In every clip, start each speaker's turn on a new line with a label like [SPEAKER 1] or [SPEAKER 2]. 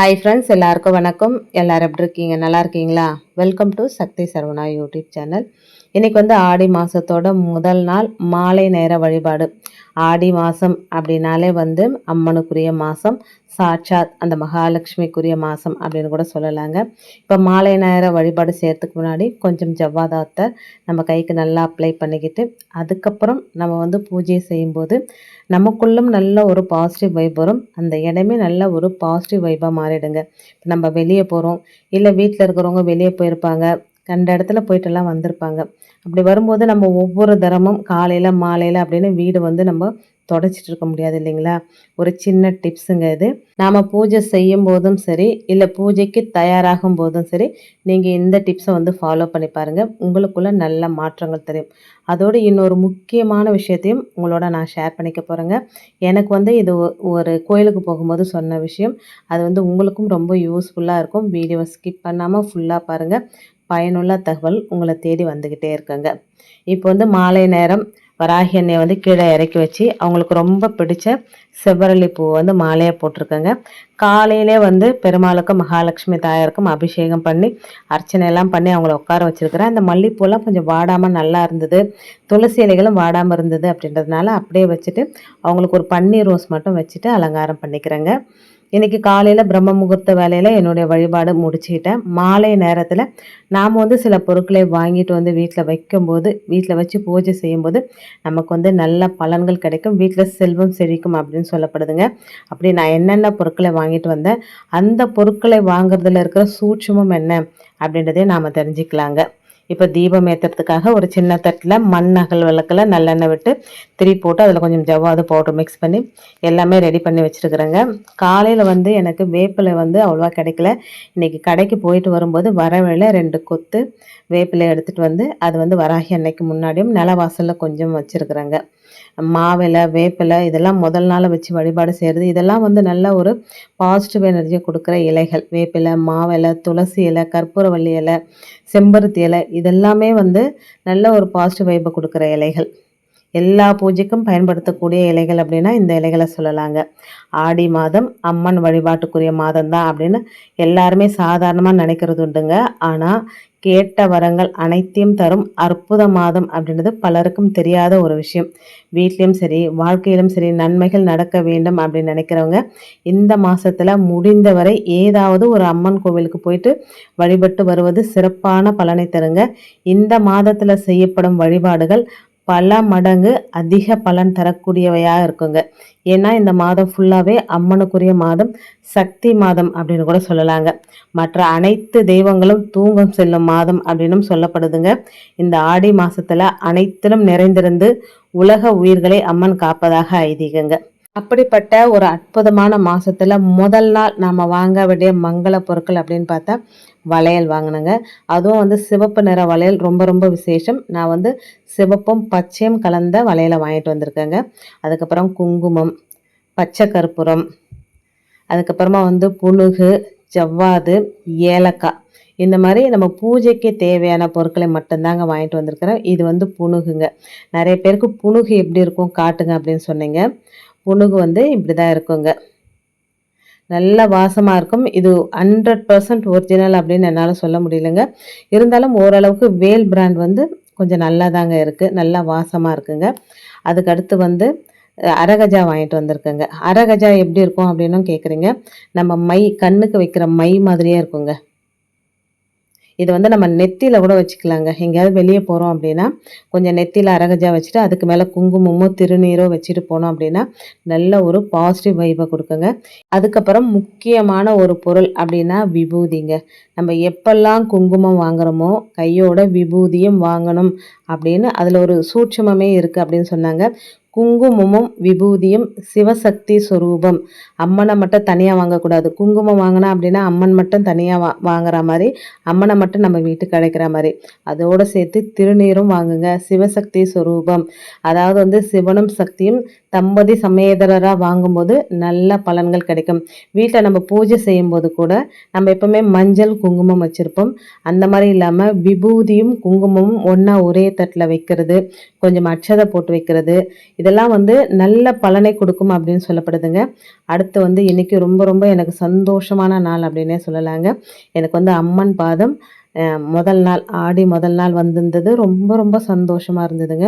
[SPEAKER 1] hi friends எல்லாருக்கும் வணக்கம் எல்லோரும் எப்படி இருக்கீங்க நல்லா இருக்கீங்களா welcome to Shakti Saravana YouTube channel இன்றைக்கி வந்து ஆடி மாதத்தோட முதல் நாள் மாலை நேர வழிபாடு ஆடி மாதம் அப்படின்னாலே வந்து அம்மனுக்குரிய மாதம் சாட்சாத் அந்த மகாலட்சுமிக்குரிய மாதம் அப்படின்னு கூட சொல்லலாங்க இப்போ மாலை நேர வழிபாடு செய்கிறதுக்கு முன்னாடி கொஞ்சம் ஜவ்வாதாத்தை நம்ம கைக்கு நல்லா அப்ளை பண்ணிக்கிட்டு அதுக்கப்புறம் நம்ம வந்து பூஜை செய்யும்போது நமக்குள்ளும் நல்ல ஒரு பாசிட்டிவ் வைப் வரும் அந்த இடமே நல்ல ஒரு பாசிட்டிவ் வைப்பாக மாறிடுங்க நம்ம வெளியே போகிறோம் இல்லை வீட்டில் இருக்கிறவங்க வெளியே போயிருப்பாங்க கண்ட இடத்துல போயிட்டெல்லாம் வந்திருப்பாங்க அப்படி வரும்போது நம்ம ஒவ்வொரு தரமும் காலையில் மாலையில் அப்படின்னு வீடு வந்து நம்ம தொடச்சிட்டு இருக்க முடியாது இல்லைங்களா ஒரு சின்ன டிப்ஸுங்க இது நாம் பூஜை செய்யும் போதும் சரி இல்லை பூஜைக்கு தயாராகும் போதும் சரி நீங்கள் இந்த டிப்ஸை வந்து ஃபாலோ பண்ணி பாருங்கள் உங்களுக்குள்ள நல்ல மாற்றங்கள் தெரியும் அதோடு இன்னொரு முக்கியமான விஷயத்தையும் உங்களோட நான் ஷேர் பண்ணிக்க போகிறேங்க எனக்கு வந்து இது ஒரு கோயிலுக்கு போகும்போது சொன்ன விஷயம் அது வந்து உங்களுக்கும் ரொம்ப யூஸ்ஃபுல்லாக இருக்கும் வீடியோவை ஸ்கிப் பண்ணாமல் ஃபுல்லாக பாருங்கள் பயனுள்ள தகவல் உங்களை தேடி வந்துக்கிட்டே இருக்கங்க இப்போ வந்து மாலை நேரம் வராகி எண்ணெயை வந்து கீழே இறக்கி வச்சு அவங்களுக்கு ரொம்ப பிடிச்ச செவ்வரளி பூ வந்து மாலையாக போட்டிருக்கேங்க காலையிலே வந்து பெருமாளுக்கும் மகாலட்சுமி தாயாருக்கும் அபிஷேகம் பண்ணி அர்ச்சனை எல்லாம் பண்ணி அவங்கள உட்கார வச்சுருக்கிறேன் அந்த மல்லிப்பூலாம் கொஞ்சம் வாடாமல் நல்லா இருந்தது துளசி இலைகளும் வாடாமல் இருந்தது அப்படின்றதுனால அப்படியே வச்சுட்டு அவங்களுக்கு ஒரு பன்னீர் ரோஸ் மட்டும் வச்சுட்டு அலங்காரம் பண்ணிக்கிறேங்க இன்றைக்கி காலையில் பிரம்ம முகூர்த்த வேலையில் என்னுடைய வழிபாடு முடிச்சுக்கிட்டேன் மாலை நேரத்தில் நாம் வந்து சில பொருட்களை வாங்கிட்டு வந்து வீட்டில் வைக்கும்போது வந்து வீட்டில் வச்சு பூஜை செய்யும்போது நமக்கு வந்து நல்ல பலன்கள் கிடைக்கும் வீட்டில் செல்வம் செழிக்கும் அப்படின்னு சொல்லப்படுதுங்க அப்படி நான் என்னென்ன பொருட்களை வாங்கிட்டு வந்தேன் அந்த பொருட்களை வாங்குறதுல இருக்கிற சூட்சமும் என்ன அப்படின்றதே நாம் தெரிஞ்சுக்கலாங்க இப்போ தீபம் ஏற்றுறதுக்காக ஒரு சின்ன தட்டில் மண் அகல் விளக்கில் நல்லெண்ணெய் விட்டு திரி போட்டு அதில் கொஞ்சம் ஜவ்வாது பவுடர் மிக்ஸ் பண்ணி எல்லாமே ரெடி பண்ணி வச்சுருக்குறேங்க காலையில் வந்து எனக்கு வேப்பிலை வந்து அவ்வளோவா கிடைக்கல இன்றைக்கி கடைக்கு போயிட்டு வரும்போது வர ரெண்டு கொத்து வேப்பிலை எடுத்துகிட்டு வந்து அது வந்து வராகி அன்னைக்கு முன்னாடியும் நிலவாசலில் கொஞ்சம் வச்சுருக்குறேங்க மாவிலை வேப்பிலை இதெல்லாம் முதல் நாளை வச்சு வழிபாடு செய்கிறது இதெல்லாம் வந்து நல்ல ஒரு பாசிட்டிவ் எனர்ஜியை கொடுக்குற இலைகள் வேப்பிலை மாவிலை துளசி இலை கற்பூரவள்ளி இலை செம்பருத்தி இலை இதெல்லாமே வந்து நல்ல ஒரு பாசிட்டிவ் வைப்பை கொடுக்குற இலைகள் எல்லா பூஜைக்கும் பயன்படுத்தக்கூடிய இலைகள் அப்படின்னா இந்த இலைகளை சொல்லலாங்க ஆடி மாதம் அம்மன் வழிபாட்டுக்குரிய மாதம்தான் அப்படின்னு எல்லாருமே சாதாரணமாக நினைக்கிறது உண்டுங்க ஆனால் கேட்ட வரங்கள் அனைத்தையும் தரும் அற்புத மாதம் அப்படின்றது பலருக்கும் தெரியாத ஒரு விஷயம் வீட்லேயும் சரி வாழ்க்கையிலும் சரி நன்மைகள் நடக்க வேண்டும் அப்படின்னு நினைக்கிறவங்க இந்த மாதத்தில் முடிந்தவரை ஏதாவது ஒரு அம்மன் கோவிலுக்கு போயிட்டு வழிபட்டு வருவது சிறப்பான பலனை தருங்க இந்த மாதத்தில் செய்யப்படும் வழிபாடுகள் பல மடங்கு அதிக பலன் தரக்கூடியவையாக இருக்குங்க ஏன்னா இந்த மாதம் ஃபுல்லாகவே அம்மனுக்குரிய மாதம் சக்தி மாதம் அப்படின்னு கூட சொல்லலாங்க மற்ற அனைத்து தெய்வங்களும் தூங்கம் செல்லும் மாதம் அப்படின்னும் சொல்லப்படுதுங்க இந்த ஆடி மாதத்தில் அனைத்திலும் நிறைந்திருந்து உலக உயிர்களை அம்மன் காப்பதாக ஐதீகங்க அப்படிப்பட்ட ஒரு அற்புதமான மாதத்தில் முதல் நாள் நாம் வாங்க வேண்டிய மங்கள பொருட்கள் அப்படின்னு பார்த்தா வளையல் வாங்கினேங்க அதுவும் வந்து சிவப்பு நிற வளையல் ரொம்ப ரொம்ப விசேஷம் நான் வந்து சிவப்பும் பச்சையும் கலந்த வளையலை வாங்கிட்டு வந்திருக்கேங்க அதுக்கப்புறம் குங்குமம் பச்சை கற்பூரம் அதுக்கப்புறமா வந்து புனுகு ஜவ்வாது ஏலக்காய் இந்த மாதிரி நம்ம பூஜைக்கு தேவையான பொருட்களை மட்டும்தாங்க வாங்கிட்டு வந்திருக்கிறேன் இது வந்து புணுகுங்க நிறைய பேருக்கு புணுகு எப்படி இருக்கும் காட்டுங்க அப்படின்னு சொன்னீங்க புணுகு வந்து இப்படி தான் இருக்குங்க நல்ல வாசமாக இருக்கும் இது ஹண்ட்ரட் பர்சன்ட் ஒரிஜினல் அப்படின்னு என்னால் சொல்ல முடியலங்க இருந்தாலும் ஓரளவுக்கு வேல் பிராண்ட் வந்து கொஞ்சம் நல்லா தாங்க இருக்குது நல்லா வாசமாக இருக்குங்க அதுக்கடுத்து வந்து அரகஜா வாங்கிட்டு வந்திருக்கேங்க அரகஜா எப்படி இருக்கும் அப்படின்னும் கேட்குறீங்க நம்ம மை கண்ணுக்கு வைக்கிற மை மாதிரியே இருக்குங்க இது வந்து நம்ம நெத்தியில் கூட வச்சுக்கலாங்க எங்கேயாவது வெளியே போகிறோம் அப்படின்னா கொஞ்சம் நெத்தியில் அரகஜா வச்சுட்டு அதுக்கு மேலே குங்குமமோ திருநீரோ வச்சுட்டு போனோம் அப்படின்னா நல்ல ஒரு பாசிட்டிவ் வைப்பை கொடுக்குங்க அதுக்கப்புறம் முக்கியமான ஒரு பொருள் அப்படின்னா விபூதிங்க நம்ம எப்பெல்லாம் குங்குமம் வாங்குகிறோமோ கையோட விபூதியும் வாங்கணும் அப்படின்னு அதில் ஒரு சூட்சமே இருக்குது அப்படின்னு சொன்னாங்க குங்குமமும் விபூதியும் சிவசக்தி சுரூபம் அம்மனை மட்டும் தனியாக வாங்கக்கூடாது குங்குமம் வாங்கினா அப்படின்னா அம்மன் மட்டும் தனியாக வா வாங்குற மாதிரி அம்மனை மட்டும் நம்ம வீட்டுக்கு கிடைக்கிற மாதிரி அதோடு சேர்த்து திருநீரும் வாங்குங்க சிவசக்தி சுரூபம் அதாவது வந்து சிவனும் சக்தியும் தம்பதி சமேதரராக வாங்கும்போது நல்ல பலன்கள் கிடைக்கும் வீட்டில் நம்ம பூஜை செய்யும்போது கூட நம்ம எப்போவுமே மஞ்சள் குங்குமம் வச்சுருப்போம் அந்த மாதிரி இல்லாமல் விபூதியும் குங்குமமும் ஒன்றா ஒரே தட்டில் வைக்கிறது கொஞ்சம் அச்சதை போட்டு வைக்கிறது இதெல்லாம் வந்து நல்ல பலனை கொடுக்கும் அப்படின்னு சொல்லப்படுதுங்க அடுத்து வந்து இன்றைக்கி ரொம்ப ரொம்ப எனக்கு சந்தோஷமான நாள் அப்படின்னே சொல்லலாங்க எனக்கு வந்து அம்மன் பாதம் முதல் நாள் ஆடி முதல் நாள் வந்திருந்தது ரொம்ப ரொம்ப சந்தோஷமாக இருந்ததுங்க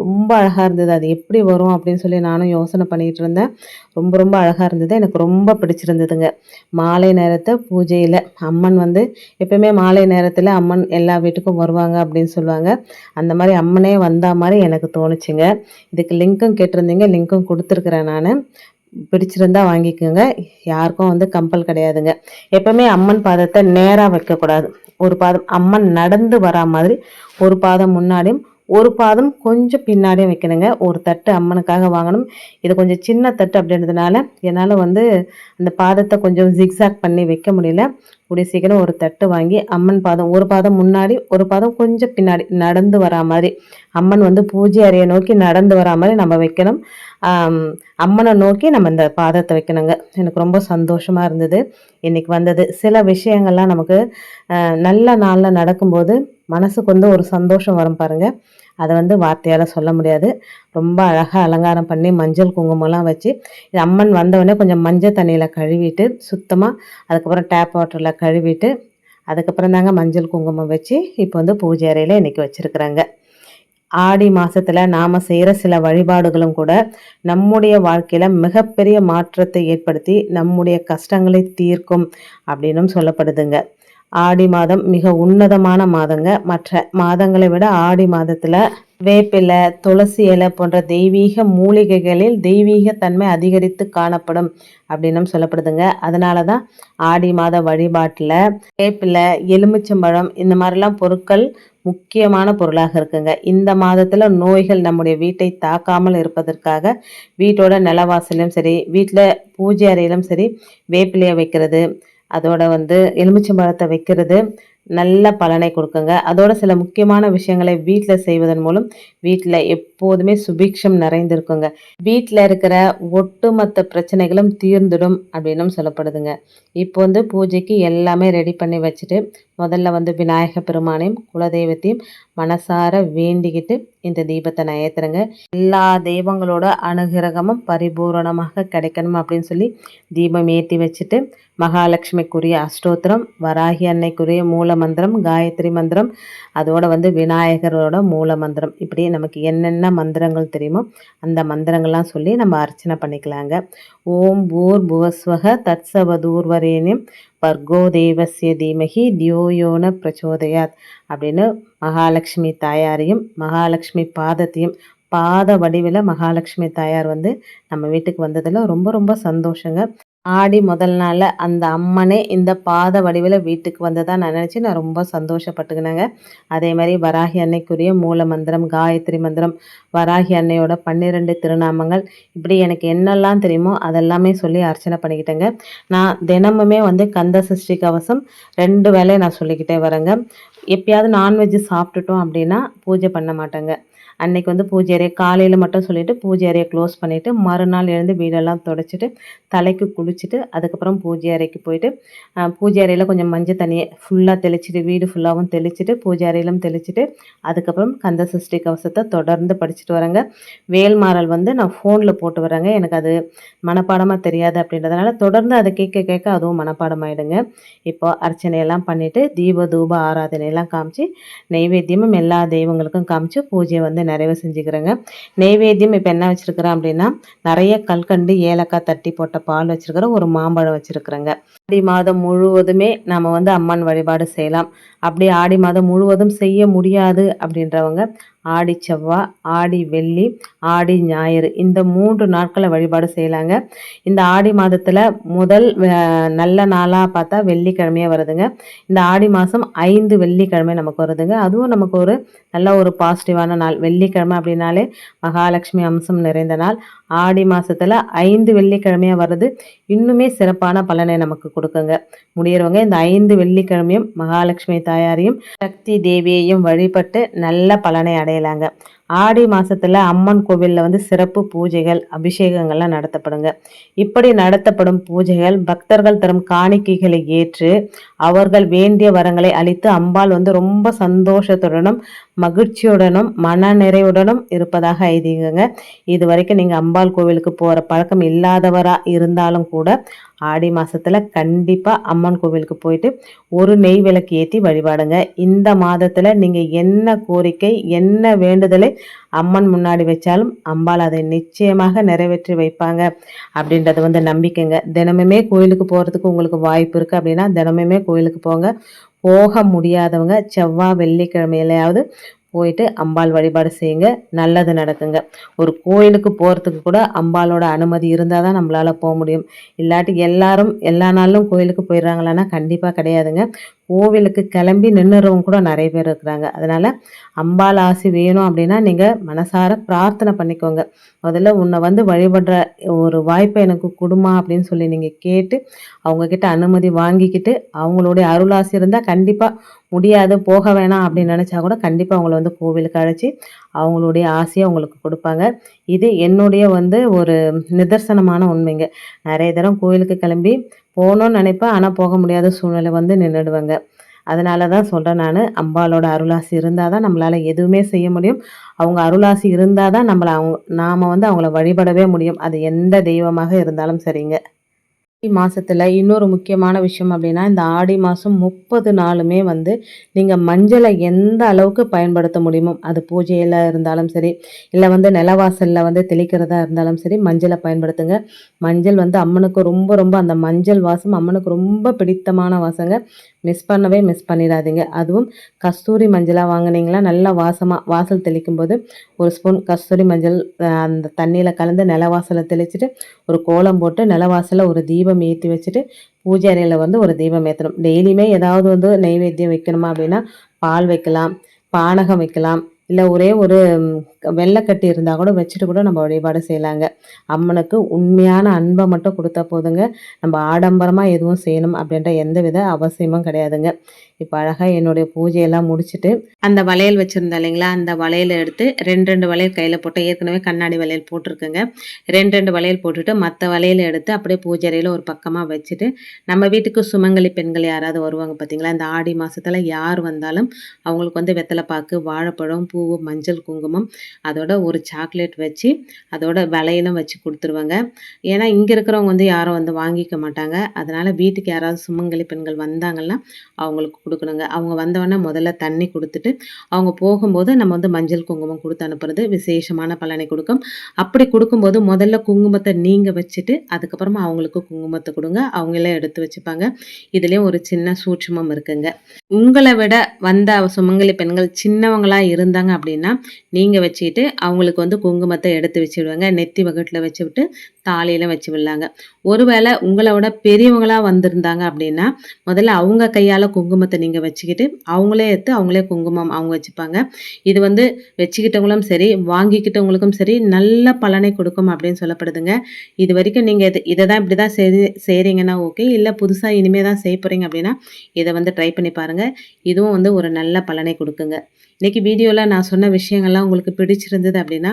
[SPEAKER 1] ரொம்ப அழகாக இருந்தது அது எப்படி வரும் அப்படின்னு சொல்லி நானும் யோசனை பண்ணிகிட்டு இருந்தேன் ரொம்ப ரொம்ப அழகாக இருந்தது எனக்கு ரொம்ப பிடிச்சிருந்ததுங்க மாலை நேரத்தை பூஜையில் அம்மன் வந்து எப்பயுமே மாலை நேரத்தில் அம்மன் எல்லா வீட்டுக்கும் வருவாங்க அப்படின்னு சொல்லுவாங்க அந்த மாதிரி அம்மனே வந்தால் மாதிரி எனக்கு தோணுச்சுங்க இதுக்கு லிங்க்கும் கேட்டிருந்தீங்க லிங்க்கும் கொடுத்துருக்குறேன் நான் பிடிச்சிருந்தா வாங்கிக்கோங்க யாருக்கும் வந்து கம்பல் கிடையாதுங்க எப்பவுமே அம்மன் பாதத்தை நேராக வைக்கக்கூடாது ஒரு பாதம் அம்மன் நடந்து வரா மாதிரி ஒரு பாதம் முன்னாடியும் ஒரு பாதம் கொஞ்சம் பின்னாடியும் வைக்கணுங்க ஒரு தட்டு அம்மனுக்காக வாங்கணும் இது கொஞ்சம் சின்ன தட்டு அப்படின்றதுனால என்னால் வந்து அந்த பாதத்தை கொஞ்சம் ஜிக்ஸாக் பண்ணி வைக்க முடியல கூடிய சீக்கிரம் ஒரு தட்டு வாங்கி அம்மன் பாதம் ஒரு பாதம் முன்னாடி ஒரு பாதம் கொஞ்சம் பின்னாடி நடந்து வரா மாதிரி அம்மன் வந்து பூஜை அறையை நோக்கி நடந்து வரா மாதிரி நம்ம வைக்கணும் அம்மனை நோக்கி நம்ம இந்த பாதத்தை வைக்கணுங்க எனக்கு ரொம்ப சந்தோஷமாக இருந்தது இன்றைக்கி வந்தது சில விஷயங்கள்லாம் நமக்கு நல்ல நாளில் நடக்கும்போது மனசுக்கு வந்து ஒரு சந்தோஷம் வரும் பாருங்கள் அதை வந்து வார்த்தையால் சொல்ல முடியாது ரொம்ப அழகாக அலங்காரம் பண்ணி மஞ்சள் குங்குமம்லாம் வச்சு இது அம்மன் வந்தவுடனே கொஞ்சம் மஞ்சள் தண்ணியில் கழுவிட்டு சுத்தமாக அதுக்கப்புறம் டேப் வாட்டரில் கழுவிட்டு அதுக்கப்புறம் தாங்க மஞ்சள் குங்குமம் வச்சு இப்போ வந்து பூஜை அறையில் இன்றைக்கி வச்சுருக்குறாங்க ஆடி மாதத்தில் நாம் செய்கிற சில வழிபாடுகளும் கூட நம்முடைய வாழ்க்கையில் மிகப்பெரிய மாற்றத்தை ஏற்படுத்தி நம்முடைய கஷ்டங்களை தீர்க்கும் அப்படின்னும் சொல்லப்படுதுங்க ஆடி மாதம் மிக உன்னதமான மாதங்க மற்ற மாதங்களை விட ஆடி மாதத்தில் வேப்பிலை துளசி இலை போன்ற தெய்வீக மூலிகைகளில் தெய்வீக தன்மை அதிகரித்து காணப்படும் அப்படின்னு சொல்லப்படுதுங்க அதனால தான் ஆடி மாத வழிபாட்டில் வேப்பிலை எலுமிச்சம்பழம் இந்த மாதிரிலாம் பொருட்கள் முக்கியமான பொருளாக இருக்குங்க இந்த மாதத்தில் நோய்கள் நம்முடைய வீட்டை தாக்காமல் இருப்பதற்காக வீட்டோட நிலவாசலையும் சரி வீட்டில் பூஜை அறையிலும் சரி வேப்பிலையை வைக்கிறது அதோட வந்து எலுமிச்சம்பழத்தை வைக்கிறது நல்ல பலனை கொடுக்குங்க அதோட சில முக்கியமான விஷயங்களை வீட்டில் செய்வதன் மூலம் வீட்டில் எப்போதுமே சுபீக்ஷம் நிறைந்திருக்குங்க வீட்டில் இருக்கிற ஒட்டுமொத்த பிரச்சனைகளும் தீர்ந்துடும் அப்படின்னும் சொல்லப்படுதுங்க இப்போ வந்து பூஜைக்கு எல்லாமே ரெடி பண்ணி வச்சுட்டு முதல்ல வந்து விநாயக பெருமானையும் குலதெய்வத்தையும் மனசார வேண்டிக்கிட்டு இந்த தீபத்தை நான் எல்லா தெய்வங்களோட அனுகிரகமும் பரிபூரணமாக கிடைக்கணும் அப்படின்னு சொல்லி தீபம் ஏற்றி வச்சுட்டு மகாலட்சுமிக்குரிய அஷ்டோத்திரம் வராகி அன்னைக்குரிய மூல மந்திரம் காயத்ரி மந்திரம் அதோட வந்து விநாயகரோட மூல மந்திரம் இப்படி நமக்கு என்னென்ன மந்திரங்கள் தெரியுமோ அந்த மந்திரங்கள்லாம் சொல்லி நம்ம அர்ச்சனை பண்ணிக்கலாங்க ஓம் பூர் புவஸ்வக தற்சவதூர்வரேனிம் பர்கோ தேவசிய தீமகி தியோயோன பிரச்சோதயாத் அப்படின்னு மகாலட்சுமி தாயாரையும் மகாலட்சுமி பாதத்தையும் பாத வடிவில் மகாலட்சுமி தாயார் வந்து நம்ம வீட்டுக்கு வந்ததில் ரொம்ப ரொம்ப சந்தோஷங்க ஆடி முதல் நாளில் அந்த அம்மனே இந்த பாத வடிவில் வீட்டுக்கு வந்ததாக நான் நினச்சி நான் ரொம்ப சந்தோஷப்பட்டுக்கினேங்க அதே மாதிரி வராகி அன்னைக்குரிய மூல மந்திரம் காயத்ரி மந்திரம் வராகி அன்னையோட பன்னிரெண்டு திருநாமங்கள் இப்படி எனக்கு என்னெல்லாம் தெரியுமோ அதெல்லாமே சொல்லி அர்ச்சனை பண்ணிக்கிட்டேங்க நான் தினமுமே வந்து கந்த சஷ்டி கவசம் ரெண்டு வேலையை நான் சொல்லிக்கிட்டே வரேங்க எப்பயாவது நான்வெஜ் சாப்பிட்டுட்டோம் அப்படின்னா பூஜை பண்ண மாட்டேங்க அன்னைக்கு வந்து பூஜை அறையை காலையில் மட்டும் சொல்லிவிட்டு பூஜை அறையை க்ளோஸ் பண்ணிவிட்டு மறுநாள் எழுந்து வீடெல்லாம் தொடச்சிட்டு தலைக்கு குளிச்சுட்டு அதுக்கப்புறம் பூஜை அறைக்கு போயிட்டு பூஜை அறையில் கொஞ்சம் மஞ்சள் தண்ணியை ஃபுல்லாக தெளிச்சிட்டு வீடு ஃபுல்லாகவும் தெளிச்சுட்டு பூஜை அறையிலும் தெளிச்சிட்டு அதுக்கப்புறம் கந்த சஷ்டி கவசத்தை தொடர்ந்து படிச்சுட்டு வரேங்க வேல்மாறல் வந்து நான் ஃபோனில் போட்டு வரேங்க எனக்கு அது மனப்பாடமாக தெரியாது அப்படின்றதுனால தொடர்ந்து அதை கேட்க கேட்க அதுவும் மனப்பாடமாயிடுங்க இப்போ அர்ச்சனையெல்லாம் பண்ணிவிட்டு தீப தூப ஆராதனையெல்லாம் காமிச்சு நெய்வேத்தியமும் எல்லா தெய்வங்களுக்கும் காமிச்சு பூஜையை வந்து நிறைவு செஞ்சுக்கிறேங்க நெய்வேத்தியம் இப்போ என்ன வச்சுருக்கிறேன் அப்படின்னா நிறைய கல்கண்டு ஏலக்காய் தட்டி போட்ட பால் வச்சுருக்கிறேன் ஒரு மாம்பழம் வச்சுருக்குறேங்க ஆடி மாதம் முழுவதுமே நாம் வந்து அம்மன் வழிபாடு செய்யலாம் அப்படி ஆடி மாதம் முழுவதும் செய்ய முடியாது அப்படின்றவங்க ஆடி செவ்வாய் ஆடி வெள்ளி ஆடி ஞாயிறு இந்த மூன்று நாட்களை வழிபாடு செய்யலாங்க இந்த ஆடி மாதத்தில் முதல் நல்ல நாளாக பார்த்தா வெள்ளிக்கிழமையாக வருதுங்க இந்த ஆடி மாதம் ஐந்து வெள்ளிக்கிழமை நமக்கு வருதுங்க அதுவும் நமக்கு ஒரு நல்ல ஒரு பாசிட்டிவான நாள் வெள்ளிக்கிழமை அப்படின்னாலே மகாலட்சுமி அம்சம் நிறைந்த நாள் ஆடி மாதத்தில் ஐந்து வெள்ளிக்கிழமையாக வர்றது இன்னுமே சிறப்பான பலனை நமக்கு கொடுக்குங்க முடியறவங்க இந்த ஐந்து வெள்ளிக்கிழமையும் மகாலட்சுமி தாயாரையும் சக்தி தேவியையும் வழிபட்டு நல்ல பலனை அடையலாங்க ஆடி மாதத்தில் அம்மன் கோவிலில் வந்து சிறப்பு பூஜைகள் அபிஷேகங்கள்லாம் நடத்தப்படுங்க இப்படி நடத்தப்படும் பூஜைகள் பக்தர்கள் தரும் காணிக்கைகளை ஏற்று அவர்கள் வேண்டிய வரங்களை அளித்து அம்பாள் வந்து ரொம்ப சந்தோஷத்துடனும் மகிழ்ச்சியுடனும் மன நிறைவுடனும் இருப்பதாக ஐதீகங்க இது வரைக்கும் நீங்கள் அம்பாள் கோவிலுக்கு போகிற பழக்கம் இல்லாதவராக இருந்தாலும் கூட ஆடி மாதத்தில் கண்டிப்பாக அம்மன் கோவிலுக்கு போயிட்டு ஒரு நெய் விளக்கு ஏற்றி வழிபாடுங்க இந்த மாதத்தில் நீங்கள் என்ன கோரிக்கை என்ன வேண்டுதலை அம்மன் முன்னாடி வச்சாலும் அம்பாள் அதை நிச்சயமாக நிறைவேற்றி வைப்பாங்க அப்படின்றது வந்து நம்பிக்கைங்க தினமுமே கோயிலுக்கு போகிறதுக்கு உங்களுக்கு வாய்ப்பு இருக்குது அப்படின்னா தினமுமே கோயிலுக்கு போங்க போக முடியாதவங்க செவ்வாய் வெள்ளிக்கிழமையிலையாவது போயிட்டு அம்பாள் வழிபாடு செய்யுங்க நல்லது நடக்குங்க ஒரு கோயிலுக்கு போகிறதுக்கு கூட அம்பாலோட அனுமதி இருந்தால் தான் நம்மளால் போக முடியும் இல்லாட்டி எல்லாரும் எல்லா நாளும் கோயிலுக்கு போயிடுறாங்களான்னா கண்டிப்பாக கிடையாதுங்க கோவிலுக்கு கிளம்பி நின்றுறவங்க கூட நிறைய பேர் இருக்கிறாங்க அதனால் அம்பாள் ஆசி வேணும் அப்படின்னா நீங்கள் மனசார பிரார்த்தனை பண்ணிக்கோங்க முதல்ல உன்னை வந்து வழிபடுற ஒரு வாய்ப்பை எனக்கு கொடுமா அப்படின்னு சொல்லி நீங்கள் கேட்டு அவங்கக்கிட்ட அனுமதி வாங்கிக்கிட்டு அவங்களுடைய அருளாசி இருந்தால் கண்டிப்பாக முடியாது போக வேணாம் அப்படின்னு நினச்சா கூட கண்டிப்பாக அவங்கள வந்து கோவிலுக்கு அழைச்சி அவங்களுடைய ஆசையை அவங்களுக்கு கொடுப்பாங்க இது என்னுடைய வந்து ஒரு நிதர்சனமான உண்மைங்க நிறைய தரம் கோவிலுக்கு கிளம்பி போகணும்னு நினைப்பேன் ஆனால் போக முடியாத சூழ்நிலை வந்து நின்றுடுவேங்க அதனால தான் சொல்கிறேன் நான் அம்பாலோட அருளாசி இருந்தால் தான் நம்மளால் எதுவுமே செய்ய முடியும் அவங்க அருளாசி இருந்தால் தான் நம்மளை அவங்க நாம் வந்து அவங்கள வழிபடவே முடியும் அது எந்த தெய்வமாக இருந்தாலும் சரிங்க மாதத்தில் இன்னொரு முக்கியமான விஷயம் அப்படின்னா இந்த ஆடி மாதம் முப்பது நாளுமே வந்து நீங்கள் மஞ்சளை எந்த அளவுக்கு பயன்படுத்த முடியுமோ அது பூஜையில் இருந்தாலும் சரி இல்லை வந்து நிலவாசலில் வந்து தெளிக்கிறதா இருந்தாலும் சரி மஞ்சளை பயன்படுத்துங்க மஞ்சள் வந்து அம்மனுக்கு ரொம்ப ரொம்ப அந்த மஞ்சள் வாசம் அம்மனுக்கு ரொம்ப பிடித்தமான வாசங்க மிஸ் பண்ணவே மிஸ் பண்ணிடாதீங்க அதுவும் கஸ்தூரி மஞ்சளாக வாங்கினீங்களா நல்லா வாசமாக வாசல் தெளிக்கும் போது ஒரு ஸ்பூன் கஸ்தூரி மஞ்சள் அந்த தண்ணியில் கலந்து நிலவாசலை தெளிச்சுட்டு ஒரு கோலம் போட்டு நிலவாசலில் ஒரு தீபம் தீபம் ஏற்றி வச்சுட்டு பூஜை அறையில் வந்து ஒரு தீபம் ஏற்றணும் டெய்லியுமே ஏதாவது வந்து நைவேத்தியம் வைக்கணுமா அப்படின்னா பால் வைக்கலாம் பானகம் வைக்கலாம் இல்லை ஒரே ஒரு வெள்ளைக்கட்டி இருந்தால் கூட வச்சுட்டு கூட நம்ம வழிபாடு செய்யலாங்க அம்மனுக்கு உண்மையான அன்பை மட்டும் கொடுத்தா போதுங்க நம்ம ஆடம்பரமாக எதுவும் செய்யணும் அப்படின்ற எந்த வித அவசியமும் கிடையாதுங்க இப்போ அழகாக என்னுடைய பூஜையெல்லாம் முடிச்சுட்டு அந்த வளையல் வச்சுருந்தா இல்லைங்களா அந்த வளையல் எடுத்து ரெண்டு ரெண்டு வளையல் கையில் போட்டு ஏற்கனவே கண்ணாடி வளையல் போட்டிருக்குங்க ரெண்டு ரெண்டு வளையல் போட்டுட்டு மற்ற வளையல் எடுத்து அப்படியே பூஜரையில் ஒரு பக்கமாக வச்சுட்டு நம்ம வீட்டுக்கு சுமங்கலி பெண்கள் யாராவது வருவாங்க பார்த்தீங்களா இந்த ஆடி மாதத்தில் யார் வந்தாலும் அவங்களுக்கு வந்து வெத்தலை பாக்கு வாழைப்பழம் பூ மஞ்சள் குங்குமம் அதோட ஒரு சாக்லேட் வச்சு அதோட விலையிலும் வச்சு கொடுத்துருவாங்க ஏன்னா இங்கே இருக்கிறவங்க வந்து யாரும் வந்து வாங்கிக்க மாட்டாங்க அதனால் வீட்டுக்கு யாராவது சுமங்கலி பெண்கள் வந்தாங்கன்னா அவங்களுக்கு கொடுக்கணுங்க அவங்க வந்தவொடனே முதல்ல தண்ணி கொடுத்துட்டு அவங்க போகும்போது நம்ம வந்து மஞ்சள் குங்குமம் கொடுத்து அனுப்புறது விசேஷமான பலனை கொடுக்கும் அப்படி கொடுக்கும்போது முதல்ல குங்குமத்தை நீங்கள் வச்சுட்டு அதுக்கப்புறமா அவங்களுக்கு குங்குமத்தை கொடுங்க அவங்களே எடுத்து வச்சுப்பாங்க இதுலேயும் ஒரு சின்ன சூட்சமம் இருக்குங்க உங்களை விட வந்த சுமங்கலி பெண்கள் சின்னவங்களாக இருந்தாங்க அப்படின்னா நீங்கள் வச்சு வச்சுக்கிட்டு அவங்களுக்கு வந்து குங்குமத்தை எடுத்து வச்சுடுவாங்க நெத்தி வகட்டில் வச்சுவிட்டு தாலியில் வச்சு விடலாங்க ஒருவேளை உங்களோட பெரியவங்களாக வந்திருந்தாங்க அப்படின்னா முதல்ல அவங்க கையால் குங்குமத்தை நீங்கள் வச்சுக்கிட்டு அவங்களே எடுத்து அவங்களே குங்குமம் அவங்க வச்சுப்பாங்க இது வந்து வச்சுக்கிட்டவங்களும் சரி வாங்கிக்கிட்டவங்களுக்கும் சரி நல்ல பலனை கொடுக்கும் அப்படின்னு சொல்லப்படுதுங்க இது வரைக்கும் நீங்கள் இது இதை தான் இப்படி தான் செய் செய்கிறீங்கன்னா ஓகே இல்லை புதுசாக இனிமேல் தான் செய்ய போகிறீங்க அப்படின்னா இதை வந்து ட்ரை பண்ணி பாருங்கள் இதுவும் வந்து ஒரு நல்ல பலனை கொடுக்குங்க இன்றைக்கி வீடியோவில் நான் சொன்ன விஷயங்கள்லாம் உங்களுக்கு பிடிச்சிருந்தது அப்படின்னா